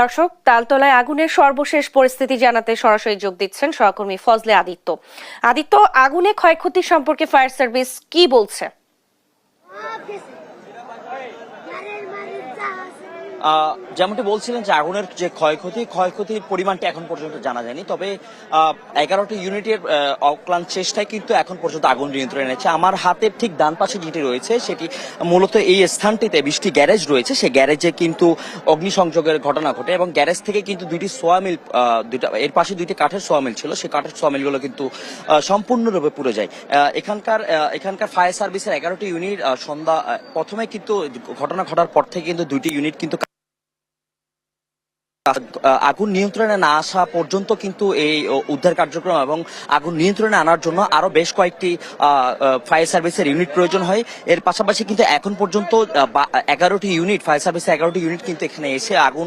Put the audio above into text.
দর্শক, তালতলায় আগুনের সর্বশেষ পরিস্থিতি জানাতে সরাসরি যোগ দিচ্ছেন সহকর্মী ফজলে আদিত্য। আদিত্য, আগুনে ক্ষয়ক্ষতি সম্পর্কে ফায়ার সার্ভিস কি বলছে? যেমনটি বলছিলেন যে আগুনের যে ক্ষয়ক্ষতি ক্ষয়ক্ষতির পরিমাণটা এখন পর্যন্ত জানা যায়নি। তবে এগারোটি ইউনিটের অক্লান্ত চেষ্টায় কিন্তু এখন পর্যন্ত আগুন নিয়ন্ত্রণে এনেছে। আমার হাতের ঠিক ডান পাশে যেটি রয়েছে সেটি মূলত এই স্থানটিতে বৃষ্টি গ্যারেজ রয়েছে। সেই গ্যারেজে কিন্তু অগ্নিসংযোগের ঘটনা ঘটে এবং গ্যারেজ থেকে কিন্তু দুইটি সোয়া মিল আহ, দুইটা এর পাশে দুইটি কাঠের সোয়া মিল ছিল। সেই কাঠের সোয়া মিলগুলো কিন্তু সম্পূর্ণরূপে পুড়ে যায়। এখানকার এখানকার ফায়ার সার্ভিসের এগারোটি ইউনিট সন্ধ্যা প্রথমে কিন্তু ঘটনা ঘটার পর থেকে কিন্তু দুইটি ইউনিট কিন্তু আগুন নিয়ন্ত্রণে না আসা পর্যন্ত কিন্তু এই উদ্ধার কার্যক্রম এবং আগুন নিয়ন্ত্রণে আনার জন্য আরও বেশ কয়েকটি ফায়ার সার্ভিসের ইউনিট প্রয়োজন হয়। এর পাশাপাশি কিন্তু এখন পর্যন্ত এগারোটি ইউনিট, ফায়ার সার্ভিসের এগারোটি ইউনিট কিন্তু এখানে এসে আগুন